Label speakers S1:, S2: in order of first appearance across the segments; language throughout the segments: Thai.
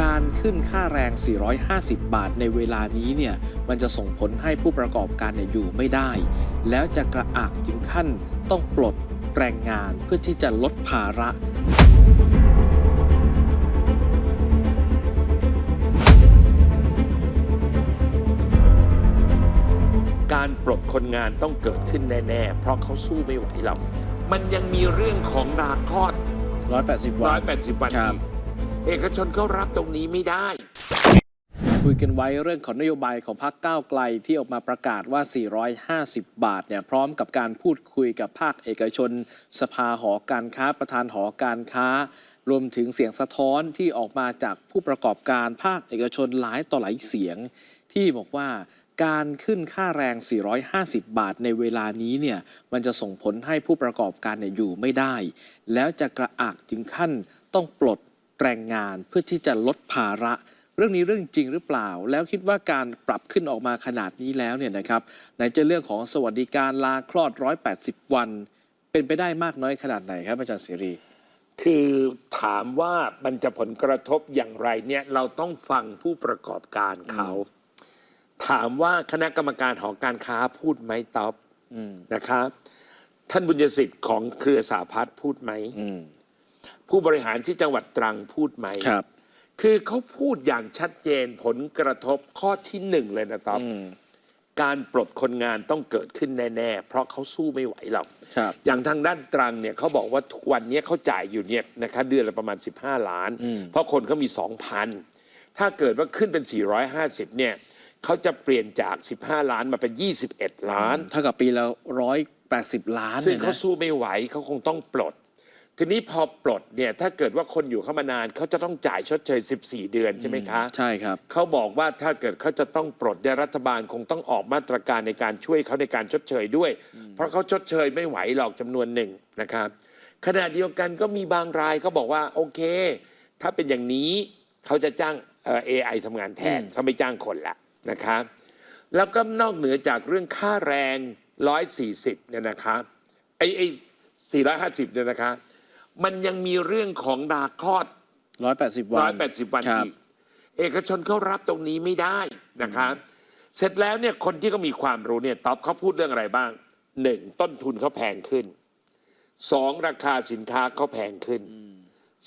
S1: การขึ้นค่าแรง 450 บาทในเวลานี้เนี่ย มันจะส่งผลให้ผู้ประกอบการเนี่ยอยู่ไม่ได้ แล้วจะกระอักถึงขั้นต้องปลดแรงงานเพื่อที่จะลดภาระ
S2: การปลดคนงานต้องเกิดขึ้นแน่ ๆ เพราะเขาสู้ไม่ไหวหรอกมันยังมีเรื่องของราคลอด
S1: 180 วัน
S2: 180 วัน
S1: ครับ
S2: อีก เอกชนเขารับตรงนี้ไม่ได้
S1: คุยกันไว้เรื่องของนโยบายของพรรคก้าวไกลที่ออกมาประกาศว่า 450 บาทเนี่ยพร้อมกับการพูดคุยกับภาคเอกชน สภาหอการค้าประธานหอการค้ารวมถึงเสียงสะท้อนที่ออกมาจากผู้ประกอบการภาคเอกชนหลายต่อหลายเสียง ที่บอกว่าการขึ้นค่าแรง 450 บาทในเวลานี้เนี่ยมันจะส่งผลให้ผู้ประกอบการเนี่ยอยู่ไม่ได้ แล้วจะกระอักถึงขั้นต้องปลด แรงงานเพื่อที่จะลดภาระ เรื่องนี้เรื่องจริงหรือเปล่า แล้วคิดว่าการปรับขึ้นออกมาขนาดนี้แล้วเนี่ยนะครับไหนจะเรื่องของสวัสดิการลาคลอด 180 วัน เป็นไปได้มากน้อยขนาดไหนครับอาจารย์เสรี
S2: คือถามว่ามันจะผลกระทบอย่างไรเนี่ยเราต้องฟังผู้ประกอบการเขา ถามว่าคณะกรรมการหอการค้าพูดไหมตอบ
S1: อืม
S2: นะครับท่านบุญยสิทธิ์ของเครือสาพัฒน์พูดไหม
S1: อืม
S2: ผู้บริหารที่จังหวัดตรังพูดไหม
S1: ครับ
S2: คือเขาพูดอย่างชัดเจนผลกระทบข้อที่หนึ่งเลยนะต๊อบ
S1: อืม
S2: การปลดคนงานต้องเกิดขึ้นแน่ ๆ เพราะเขาสู้ไม่ไหวหรอก
S1: ครับ
S2: อย่างทางด้านตรังเนี่ยเขาบอกว่าทุกวันนี้เขาจ่ายอยู่เนี่ยนะคะเดือนละประมาณ 15 ล้าน
S1: อืม
S2: เพราะคนเขามี 2,000 ถ้าเกิดว่าขึ้นเป็น 450 เนี่ยเขาจะเปลี่ยนจาก 15 ล้านมาเป็น 21 ล้าน
S1: เท่ากับปีละ180 ล้าน
S2: ซึ่ง
S1: เนี่ย
S2: เขา
S1: นะ
S2: สู้ไม่ไหวเขาคงต้องปลด ทีนี้พอปลดเนี่ยถ้าเกิดว่าคนอยู่เข้ามานานเขาจะต้องจ่ายชดเชย 14 เดือนใช่ไหมคะ
S1: ใช่ครับ
S2: เขาบอกว่าถ้าเกิดเขาจะต้องปลดเนี่ยรัฐบาลคงต้องออกมาตรการในการช่วยเขาในการชดเชยด้วย เพราะเขาชดเชยไม่ไหวหรอกจำนวนหนึ่งนะครับขณะเดียวกันก็มีบางรายเขาบอกว่าโอเค ถ้าเป็นอย่างนี้เขาจะจ้างเอ่อ AI ทำงานแทน
S1: อืม
S2: เขาไม่จ้างคนละนะครับแล้วก็นอกเหนือจากเรื่องค่าแรง 140เนี่ยนะครับไอ้ไอ้450เนี่ยนะครับ มันยังมีเรื่องของดาคลอด
S1: 180วัน
S2: ร้อยแปดสิบวัน
S1: ครับ
S2: อีก เอกชนเขารับตรงนี้ไม่ได้นะครับ เสร็จแล้วเนี่ยคนที่เขามีความรู้เนี่ยตอบเขาพูดเรื่องอะไรบ้างหนึ่งต้นทุนเขาแพงขึ้นสองราคาสินค้าเขาแพงขึ้น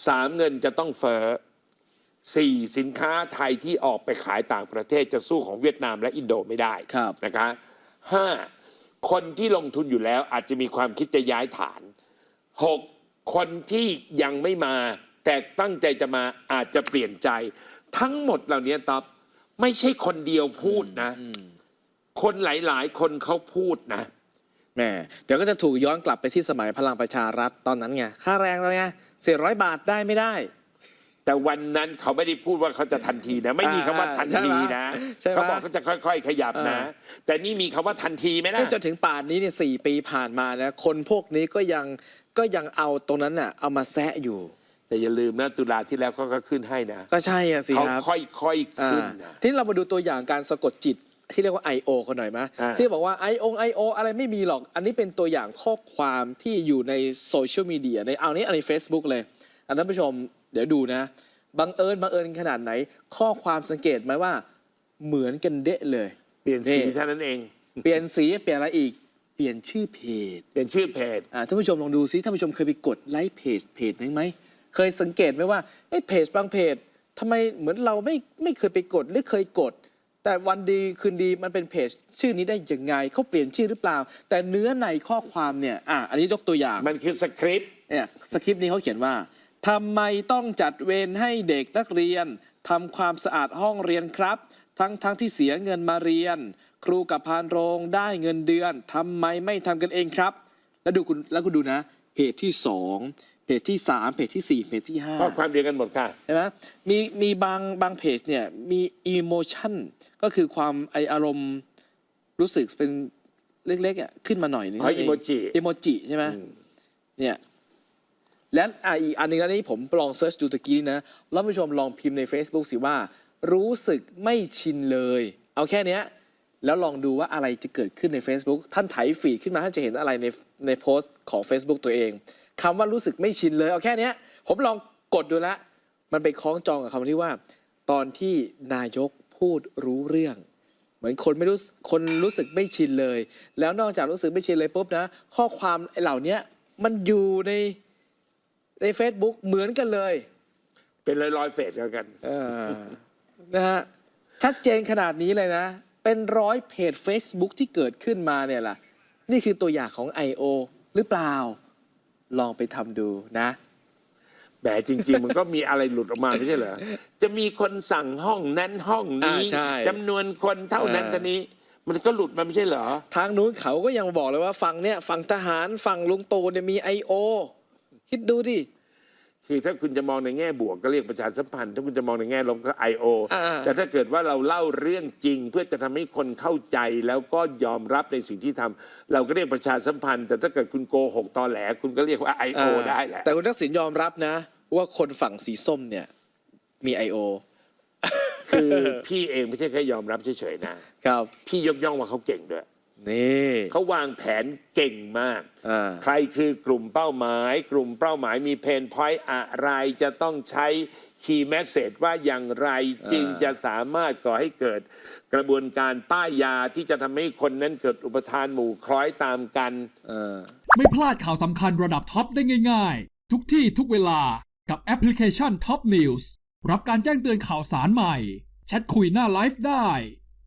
S2: สามเงินจะต้องเฟ้อสี่สินค้าไทยที่ออกไปขายต่างประเทศจะสู้ของเวียดนามและอินโดไม่ได้
S1: ครับ
S2: นะคะห้าคนที่ลงทุนอยู่แล้วอาจจะมีความคิดจะย้ายฐานหก คนที่ยังไม่มา แต่ตั้งใจจะมาอาจจะเปลี่ยนใจ ทั้งหมดเหล่านี้ตอบไม่ใช่คนเดียวพูดนะ คนหลาย ๆ คนเขาพูดนะ
S1: แหมเดี๋ยวก็จะถูกย้อนกลับไปที่สมัยพลังประชารัฐตอนนั้นไงค่าแรงเราไง400บาทได้ไม่ได้
S2: แต่วันนั้นเขาไม่ได้พูดว่าเขาจะทันทีนะ ไม่มีคำว่าทันทีนะ
S1: ใช่ไหม
S2: เขาบอกเขาจะค่อย ๆ ขยับนะ
S1: เออ
S2: แต่นี่มีคำว่าทันทีไหมล่ะ
S1: จนถึงป่านนี้เนี่ยสปีผ่านมานะคนพวกนี้ก็ยัง ก็ยังเอาตรงนั้นน่ะเอามาแซะอยู่
S2: แต่อย่าลืมนะตุลาที่แล้วเขาก็ขึ้นให้นะ
S1: ก็ใช่อะสิ
S2: เขา
S1: ครับ
S2: ค่อยๆ
S1: อ่า
S2: ขึ้นนะ
S1: ทีนี้เรามาดูตัวอย่างการสะกดจิตที่เรียกว่า I.O. กันหน่อยไหม
S2: อ่า
S1: ที่บอกว่า I.O. I.O. อะไรไม่มีหรอก อันนี้เป็นตัวอย่างข้อความที่อยู่ในโซเชียลมีเดียในเอานี้อันใน Facebook เลยอันท่านผู้ชมเดี๋ยวดูนะ บังเอิญบังเอิญขนาดไหน ข้อความสังเกตไหมว่าเหมือนกันเดะเลย
S2: เปลี่ยนสี
S1: นี่
S2: เท่านั้นเอง
S1: เปลี่ยนสีเปลี่ยนอะไรอีก เปลี่ยนชื่อเพจ
S2: เปลี่ยนชื่อเพจ
S1: อ่าท่านผู้ชมลองดูซิท่านผู้ชมเคยไปกดไลค์เพจเพจนั้นไหมเคยสังเกตไหมว่าไอ้เพจบางเพจทำไมเหมือนเราไม่ไม่เคยไปกดหรือเคยกด แต่วันดีคืนดีมันเป็นเพจ ชื่อนี้ได้ยังไงเขาเปลี่ยนชื่อหรือเปล่า แต่เนื้อในข้อความเนี่ยอะอันนี้ยกตัวอย่าง
S2: มันคือสคริปต์
S1: เนี่ยสคริปต์นี้เขาเขียนว่าทำไมต้องจัดเวรให้เด็กนักเรียนทำความสะอาดห้องเรียนครับ ทั้งทั้งที่เสียเงินมาเรียน ครูกับพานโรงได้เงินเดือนทำไมไม่ทำกันเองครับ แล้วดูคุณแล้วคุณดูนะ เพจที่สองเพจที่สามเพจที่สี่เพจที่ห้า
S2: ข้อความเดียวกันหมดค่ะ
S1: ใช่ไหมมีมีบางบางเพจเนี่ยมีอีโมชันก็คือความไออารมณ์รู้สึกเป็นเล็กๆอะขึ้นมาหน่อยนึง
S2: อ๋อ
S1: นั่นเง
S2: emoji
S1: อีโมจิใช่ไหม
S2: อืม
S1: เนี่ยและอะอีกอันหนึงอันนี้ผมลองเซิร์ชดูตะกี้นะแล้วผู้ชมลองพิมพ์ใน Facebook สิว่า รู้สึกไม่ชินเลย เอาแค่เนี้ย แล้วลองดูว่าอะไรจะเกิดขึ้นใน Facebook ท่านไถฟีดขึ้นมาท่านจะเห็นอะไรในในโพสต์ของ Facebook ตัวเองคำว่ารู้สึกไม่ชินเลยเอาแค่เนี้ยผมลองกดดูแล้วมมันไปคล้องจองกับคำที่ว่า ตอนที่นายกพูดรู้เรื่อง เหมือนคนไม่รู้สึกคนรู้สึกไม่ชินเลย แล้วนอกจากรู้สึกไม่ชินเลยปุ๊บนะ ข้อความไอ้เหล่านี้มันอยู่ในใน Facebook เหมือนกันเลย
S2: เป็นลอยๆเฟสกันกัน
S1: เออนะฮะชัดเจนขนาดนี้เลยนะ เป็นร้อยเพจ Facebook ที่เกิดขึ้นมาเนี่ยล่ะ นี่คือตัวอย่างของ I.O. หรือเปล่า ลองไปทำดูนะ
S2: แหมจริง ๆ มันก็มีอะไรหลุดออกมาไม่ใช่เหรอ จะมีคนสั่งห้องนั้นห้องนี้
S1: อ่าใช่
S2: จำนวนคนเท่านั้น
S1: เออ
S2: เท่านี้ มันก็หลุดมาไม่ใช่เหรอ
S1: ทางนู้นเขาก็ยังบอกเลยว่าฝั่งเนี่ยฝั่งทหารฝั่งลุงตู่เนี่ยมี I.O. คิดดูดิ
S2: คือถ้าคุณจะมองในแง่บวกก็เรียกประชาสัมพันธ์ ถ้าคุณจะมองในแง่ลบก็ I.O.
S1: อ่า
S2: แต่ถ้าเกิดว่าเราเล่าเรื่องจริง เพื่อจะทำให้คนเข้าใจแล้วก็ยอมรับในสิ่งที่ทำเราก็เรียกประชาสัมพันธ์ แต่ถ้าเกิดคุณโกหกตอแหล คุณก็เรียกว่า I.O. ได้แหละ
S1: แต่คุณทักษิณยอมรับนะ ว่าคนฝั่งสีส้มเนี่ยมี I.O.
S2: คือพี่เองไม่ใช่แค่ยอมรับเฉยๆนะ
S1: ครับ
S2: พี่ยกย่องว่าเขาเก่งด้วย
S1: นี่
S2: เขาวางแผนเก่งมาก
S1: อ่า
S2: ใครคือกลุ่มเป้าหมาย กลุ่มเป้าหมายมีเพนพอยต์อะไรจะต้องใช้คีย์แมสเซจว่าอย่างไรจึงจะสามารถก่อให้เกิดกระบวนการป้ายยาที่จะทำให้คนนั้นเกิดอุปทานหมู่คล้อยตามกัน
S1: เออ
S3: ไม่พลาดข่าวสำคัญระดับท็อปได้ง่าย ๆ ทุกที่ทุกเวลากับแอปพลิเคชัน Top News รับการแจ้งเตือนข่าวสารใหม่ แชทคุยหน้าไลฟ์ได้